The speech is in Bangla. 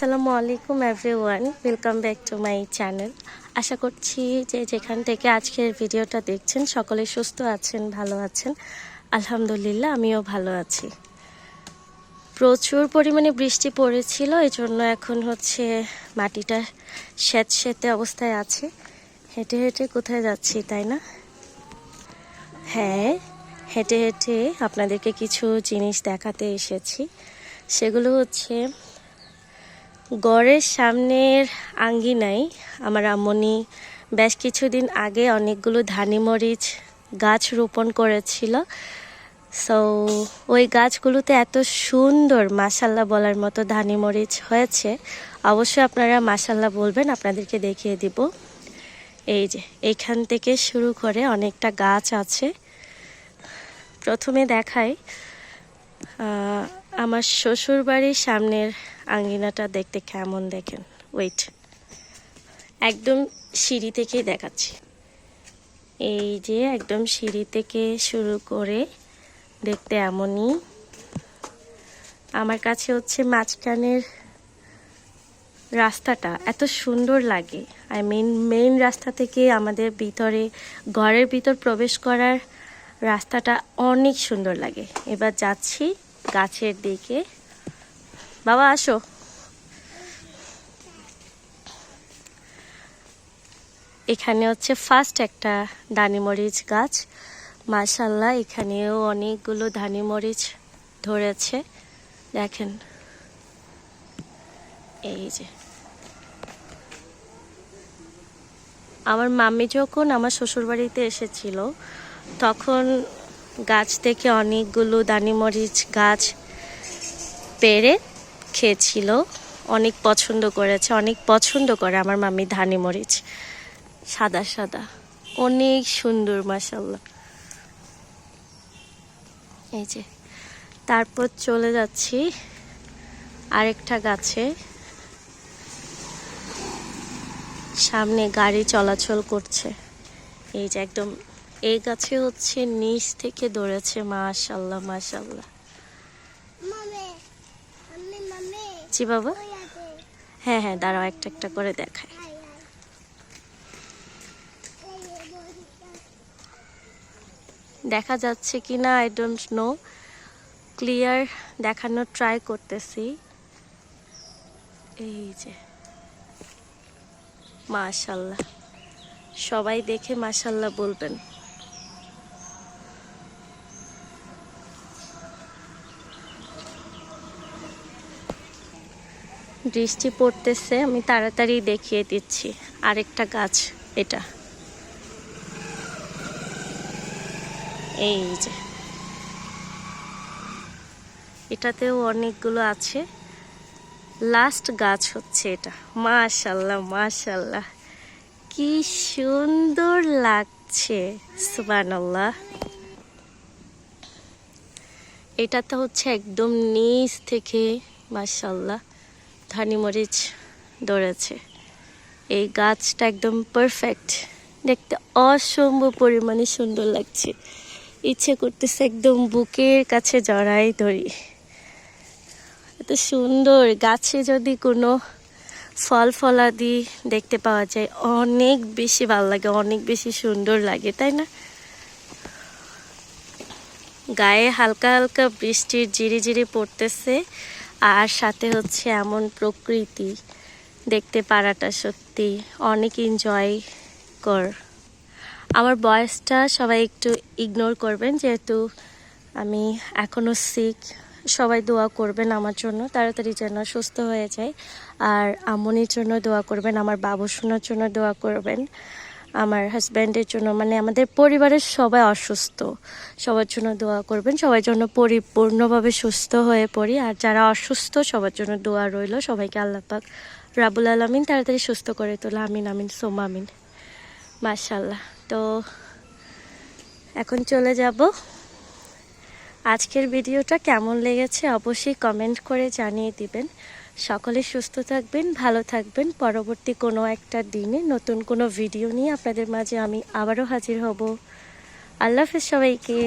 আসসালামু আলাইকুম everyone, welcome back to my channel. আশা করছি যে যেখান থেকে আজকের ভিডিওটা দেখছেন, সকলে সুস্থ আছেন, ভালো আছেন। আলহামদুলিল্লাহ, আমিও ভালো আছি। প্রচুর পরিমাণে বৃষ্টি পড়েছিল এই জন্য এখন হচ্ছে মাটিটা স্যাঁত স্যাঁতে অবস্থায় আছে। হেঁটে হেঁটে কোথায় যাচ্ছি, তাই না? হ্যাঁ হেঁটে হেঁটে আপনাদেরকে কিছু জিনিস দেখাতে এসেছি। সেগুলো হচ্ছে গড়ের সামনের আঙ্গিনায় আমার আম্মনি বেশ কিছুদিন আগে অনেকগুলো ধানি মরিচ গাছ রোপণ করেছিল। সো ওই গাছগুলোতে এত সুন্দর মাসাল্লাহ বলার মতো ধানি মরিচ হয়েছে। অবশ্যই আপনারা মাসাল্লাহ বলবেন আপনাদেরকে দেখিয়ে দিব। এই যে এইখান থেকে শুরু করে অনেকটা গাছ আছে। প্রথমে দেখাই আহ, আমার শ্বশুর বাড়ির সামনের আঙ্গিনাটা দেখতে কেমন দেখেন? ওয়েট একদম সিঁড়ি থেকেই দেখাচ্ছি। এই যে একদম সিঁড়ি থেকে শুরু করে দেখতে এমনই। আমার কাছে হচ্ছে মাঝখানের রাস্তাটা এত সুন্দর লাগে। আই মিন মেইন রাস্তা থেকে আমাদের ভিতরে, ঘরের ভিতর প্রবেশ করার রাস্তাটা অনেক সুন্দর লাগে। এবার যাচ্ছি গাছের দিকে। বাবা, আসো। এখানে হচ্ছে ফার্স্ট একটা দানিমরিচ গাছ। মাশাল্লাহ এখানেও অনেকগুলো ধানিমরিচ ধরেছে। দেখেন। এই যে। আমার মাম্মি যখন আমার শ্বশুরবাড়িতে এসেছিল, তখন গাছ থেকে অনেকগুলো দানিমরিচ গাছ পেরে খেয়েছিল। অনেক পছন্দ করেছে, অনেক পছন্দ করে আমার মাম্মি ধানি মরিচ। সাদা সাদা। অনেক সুন্দর মাসাল্লাহ এই যে, তারপর চলে যাচ্ছি আরেকটা গাছে। সামনে গাড়ি চলাচল করছে। এই যে একদম এই গাছে হচ্ছে নিচ থেকে ধরেছে মাশাল্লাহ মাশাল্লাহ। জি বাবা? হ্যাঁ হ্যাঁ দাঁড়াও একটা একটা করে দেখায় দেখা যাচ্ছে কি না? আই ডোন্ট নো ক্লিয়ার দেখানোর ট্রাই করতেছি। এই যে। মাশাল্লাহ। সবাই দেখে মাশাল্লাহ বলবেন। বৃষ্টি পড়তেছে, আমি তাড়াতাড়ি দেখিয়ে দিচ্ছি। আরেকটা গাছ, এটা। এই যে। এটাতেও অনেকগুলো আছে। লাস্ট গাছ হচ্ছে এটা। মাশাল্লাহ মাশাল্লাহ। কি সুন্দর লাগছে, সুবহানাল্লাহ। এটা তো হচ্ছে একদম নিচ থেকে, মাশাল্লাহ। ধানি মরিচ ধরেছে এই গাছটা একদম পারফেক্ট দেখতে অসম্ভব পরিমাণে সুন্দর লাগছে। ইচ্ছে করতেছে একদম বুকের কাছে জড়াই ধরি। এত সুন্দর। গাছে যদি কোনো ফল ফলাদি দেখতে পাওয়া যায়, অনেক বেশি ভালো লাগে, অনেক বেশি সুন্দর লাগে, তাই না? গায়ে হালকা হালকা বৃষ্টির জিরি জিরি পড়তেছে। আর সাথে হচ্ছে এমন প্রকৃতি দেখতে পারাটা সত্যি অনেক এনজয় কর। আমার বয়সটা সবাই একটু ইগনোর করবেন, যেহেতু আমি এখনও শিখ সবাই দোয়া করবেন আমার জন্য, তাড়াতাড়ি যেন সুস্থ হয়ে যায়। আর আম্মনির জন্য দোয়া করবেন, আমার বাবু শোনার জন্য দোয়া করবেন। আমার হাজব্যান্ডের জন্য মানে আমাদের পরিবারের সবাই অসুস্থ। সবার জন্য দোয়া করবেন সবার জন্য পরিপূর্ণভাবে সুস্থ হয়ে পড়ি। আর যারা অসুস্থ, সবার জন্য দোয়া রইল। সবাইকে আল্লাহ পাক রাবুল আলমিন তাড়াতাড়ি সুস্থ করে তোলা। আমিন আমিন, সোমা, আমিন। মাশাল্লাহ তো এখন চলে যাব। আজকের ভিডিওটা কেমন লেগেছে অবশ্যই কমেন্ট করে জানিয়ে দিবেন। সকলে সুস্থ থাকবেন, ভালো থাকবেন। পরবর্তী কোনো একটা দিনে নতুন কোনো ভিডিও নিয়ে আপনাদের মাঝে আমি আবারও হাজির হব। আল্লাহ হাফেজ সবাইকে।